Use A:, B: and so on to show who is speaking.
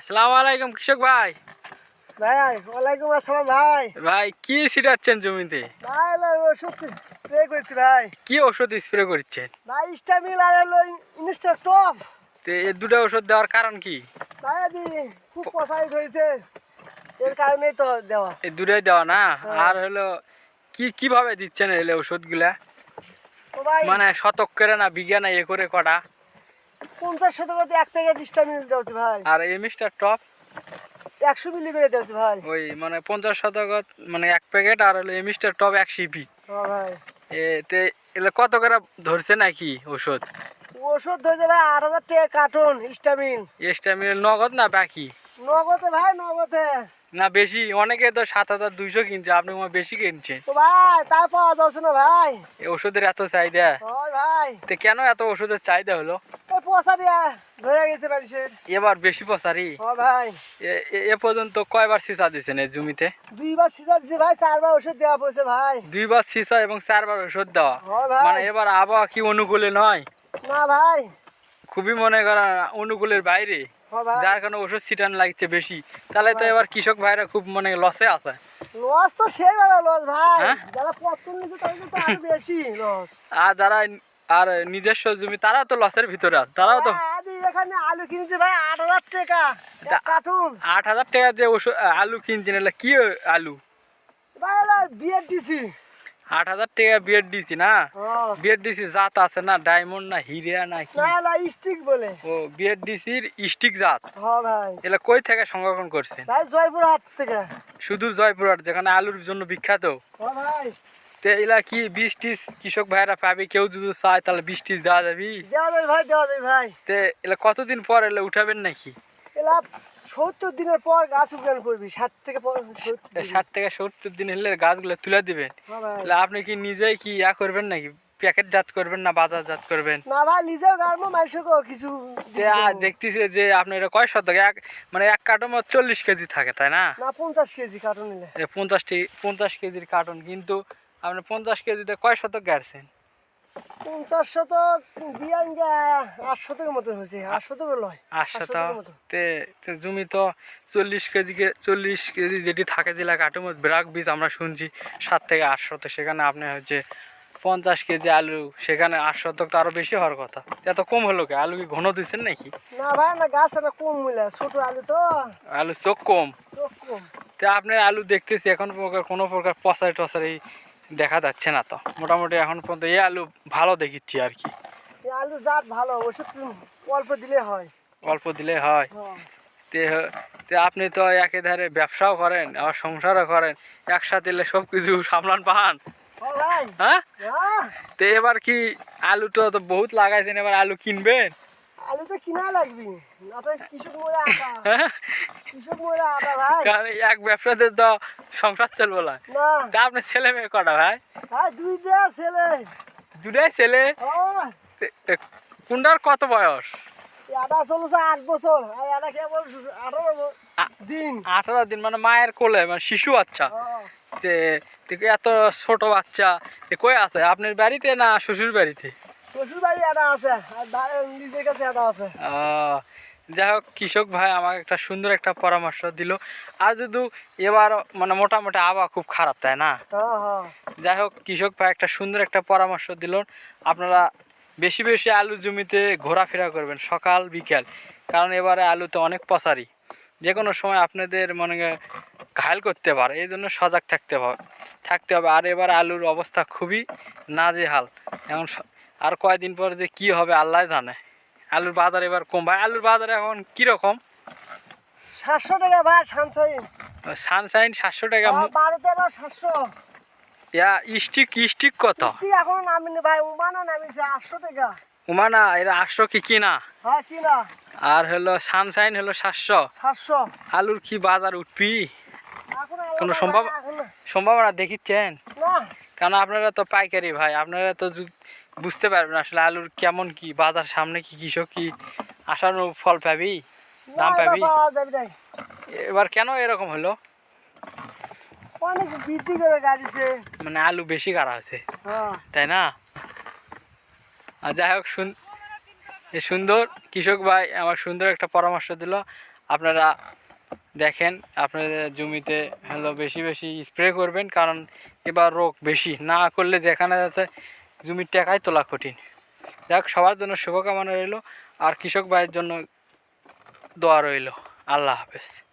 A: আসসালামু আলাইকুম কৃষক ভাই।
B: ভাই ওয়ালাইকুম আসসালাম ভাই।
A: ভাই কি ছিটাচ্ছেন জমিতে?
B: ভাই ওষুধ স্প্রে করছি ভাই।
A: কি ওষুধ স্প্রে করছেন?
B: ভাই স্টামিল আর হলো ইনস্টা টপ
A: তো এই দুটো ওষুধ দেওয়ার কারণ কি?
B: ভাই খুব প্রসারিত হয়েছে এর কারণেই তো দেওয়া।
A: এই দুটোই দেওয়া না?
B: হ্যাঁ।
A: আর হলো কি কীভাবে দিচ্ছেন ওষুধগুলা?
B: তো ভাই।
A: মানে শতক করে না বিঘা না এ করে কটা।
B: পঞ্চাশ শতকতে এক প্যাকেট স্টামিল দেওয়াছি ভাই।
A: আর এই মিস্টার টপ?
B: একশো মিলি করে দেওয়াছি ভাই।
A: ওই মানে পঞ্চাশ শতক মানে এক প্যাকেট আর হলো এই মিস্টার টপ এক সিপি
B: হ্যাঁ ভাই।
A: এতে এলে কত করে ধরছে নাকি ওষুধ?
B: ওষুধ ধরেছে ভাই আট হাজার টাকা কার্টুন স্টামিল
A: এক্সট্রা মিলে নগদ না বাকি?
B: নগদে ভাই নগদে।
A: না বেশি। অনেকে তো সাত হাজার দুইশো কিনছে আপনি হয় বেশি কিনছেন।
B: ভাই তা পাওয়া যাচ্ছে না ভাই।
A: এই ওষুধের এত চাহিদা।
B: ভাই।
A: তো কেন এত ওষুধের চাহিদা হলো?
B: ওই ধরে গেছে মানুষের।
A: এবার বেশি পচারি?
B: ভাই।
A: এ- পর্যন্ত কয়বার সিসা দিয়েছেন এই জমিতে?
B: দুইবার সিজার দিছে ভাই চারবার ওষুধ দেওয়া পড়ছে ভাই।
A: দুইবার সিসা এবং চারবার ওষুধ দেওয়া? মানে এবার আবহাওয়া কি অনুকূলে নয়?
B: না ভাই।
A: খুবই মনে করেন অনুকূলের বাইরে। যার কারণে ওষুধ ছিটান লাগছে বেশি। তাহলে তো এবার কৃষক ভাইরা খুব মানে লসে আছে।
B: লস তো সে লস ভাই।
A: হ্যাঁ?
B: যারা তাদের তো আরও বেশি লস।
A: আর যারা আর নিজস্ব জমি তারা তো লসের ভিতরে আছে। তারাও তো
B: এখানে আলু কিনছে ভাই আট হাজার টাকা।
A: আট হাজার টাকা যে ওষুধ আলু কিনছেন এলে কি আলু?
B: ভাই হলো বিয়ের দিছি
A: আট হাজার টাকা বিয়ের দিছি না। বিয়ের ডিসি জাত আছে না ডায়মন্ড না না কি?
B: না স্টিক বলে।
A: ও বিয়ের স্টিক জাত।
B: হ্যাঁ ভাই।
A: কই থেকে সংরক্ষণ করছেন?
B: ভাই জয়পুর হাট থেকে।
A: শুধু জয়পুরহাট যেখানে আলুর জন্য বিখ্যাত।
B: হ্যাঁ ভাই।
A: তো এগুলা কি বীজ টিস? কৃষক ভাইরা পাবে কেউ যদি চায় তাহলে বীজ টিস দেওয়া যাবে।
B: দেওয়া যায় ভাই দেওয়া যায় ভাই।
A: তো এগুলা কতদিন পর এলে উঠাবেন নাকি?
B: সত্তর দিনের পর গাছ করবি ষাট থেকে
A: ষাট থেকে সত্তর দিন হলে গাছগুলো তুলে দিবেন। তাহলে আপনি কি নিজেই কি ইয়া করবেন নাকি? প্যাকেট জাত করবেন না বাজার জাত করবেন?
B: না ভাই নিজেও গাড়বো মানুষকেও কিছু
A: দেখতেছি যে আপনি এটা কয় শতক? এক মানে এক কার্টন চল্লিশ কেজি থাকে তাই না?
B: না পঞ্চাশ কেজি কার্টুন নিলে।
A: পঞ্চাশটি পঞ্চাশ কেজির কার্টন। কিন্তু আপনি পঞ্চাশ কেজিতে কয় শতক গাড়ছেন?
B: পঞ্চাশ শতক বিয়ান আট শতকের মতন হয়েছে আট শতকের লয়
A: আট
B: ষাট
A: শতক
B: শতকের মতো
A: তে তে জমি তো চল্লিশ কেজি চল্লিশ কেজি যেটি থাকে জেলা কাঠুম ব্রাক বীজ আমরা শুনছি সাত থেকে আট শতক সেখানে আপনি হচ্ছে পঞ্চাশ কেজি আলু সেখানে আট শতক তো আরও বেশি হওয়ার কথা। এত কম হলো কে? আলু কি ঘন দিচ্ছেন নাকি?
B: না ভাই না গাছ কম মিলে ছোট আলু তো।
A: আলু চোখ কম।
B: চোখ কম।
A: তো আপনার আলু দেখতেছি এখন প্রকার কোনো প্রকার পচারি টসারি দেখা যাচ্ছে না তো। মোটামুটি এখন পর্যন্ত এই আলু ভালো দেখিচ্ছি আর কি।
B: আলু জাত ভালো ওষুধ অল্প দিলে হয়।
A: অল্প দিলে হয়।
B: হ্যাঁ।
A: তে আপনি তো একেধারে ব্যবসাও করেন আবার সংসারও করেন একসাথে এলে সব কিছু সামলান পান। হ্যাঁ
B: হ্যাঁ,
A: তো এবার কি আলু তো তো বহুত লাগাইছেন এবার আলু কিনবেন?
B: আলু তো কিনা লাগবি।
A: হ্যাঁ? কারণ এক ব্যবসাতে তো সংসার চলবো না। তা আপনার ছেলে মেয়ে কটা ভাই?
B: ভাই দুই দেয়া ছেলে।
A: দুটাই ছেলে? তে কোনটার কত বয়স?
B: আঠারো দিন।
A: মানে মায়ের কোলে মানে শিশু বাচ্চা। যে এত ছোট বাচ্চা? কই আছে? আপনার বাড়িতে না শ্বশুর বাড়িতে?
B: শ্বশুর বাড়ি আছে। নিজের কাছে আছে।
A: যাই হোক কৃষক ভাই আমাকে একটা সুন্দর একটা পরামর্শ দিল। আর যদি এবার মানে মোটামুটি আবহাওয়া খুব খারাপ তাই না? যাই হোক কৃষক ভাই একটা সুন্দর একটা পরামর্শ দিল। আপনারা বেশি বেশি আলু জমিতে ঘোরাফেরা করবেন সকাল বিকেল। কারণ এবারে আলুতে অনেক পচারি। যে কোনো সময় আপনাদের মনে ঘায়ল করতে পারে এই জন্য সজাগ থাকতে হবে থাকতে হবে। আর এবার আলুর অবস্থা খুবই নাজেহাল। এখন আর কয়দিন পর যে কি হবে আল্লাহ জানে। আলুর বাজার এবার কম। ভাই আলুর বাজার এখন কীরকম?
B: সাতশো টাকা ভাই
A: সানশাইন সাতশো টাকা।
B: বারো তেরো সাতশো।
A: ইয়া স্টিক স্টিক কত?
B: এখনও নামিনি ভাই উমানো নামিছে আটশো টাকা।
A: উমানা এরা আটশো কি কিনা?
B: হ্যাঁ কিনা।
A: আর হলো সানশাইন হলো সাতশো।
B: সাতশো।
A: আলুর কি বাজার উঠবি? কোনো
B: আলাদা
A: সম্ভব-
B: এখন।
A: সম্ভাবনা দেখিচ্ছেন?
B: না।
A: কারণ আপনারা তো পাইকারি ভাই আপনারা তো বুঝতে পারবেন আসলে আলুর কেমন কি বাজার সামনে কি কৃষক কি আসানো ফল পাবি? দাম পাবি? এবার কেন এরকম হলো?
B: অনেক বৃদ্ধি করে গাড়িছে।
A: মানে আলু বেশি কারা হয়েছে।
B: হ্যাঁ।
A: তাই না? আর যাই হোক সুন্দর কৃষক ভাই আমার সুন্দর একটা পরামর্শ দিল। আপনারা দেখেন আপনাদের জমিতে হলো বেশি বেশি স্প্রে করবেন কারণ এবার রোগ বেশি। না করলে দেখানো যাচ্ছে জমির টাকায় তোলা কঠিন। যাক, সবার জন্য শুভকামনা রইল। আর কৃষক ভাইয়ের জন্য দোয়া রইল। আল্লাহ হাফেজ।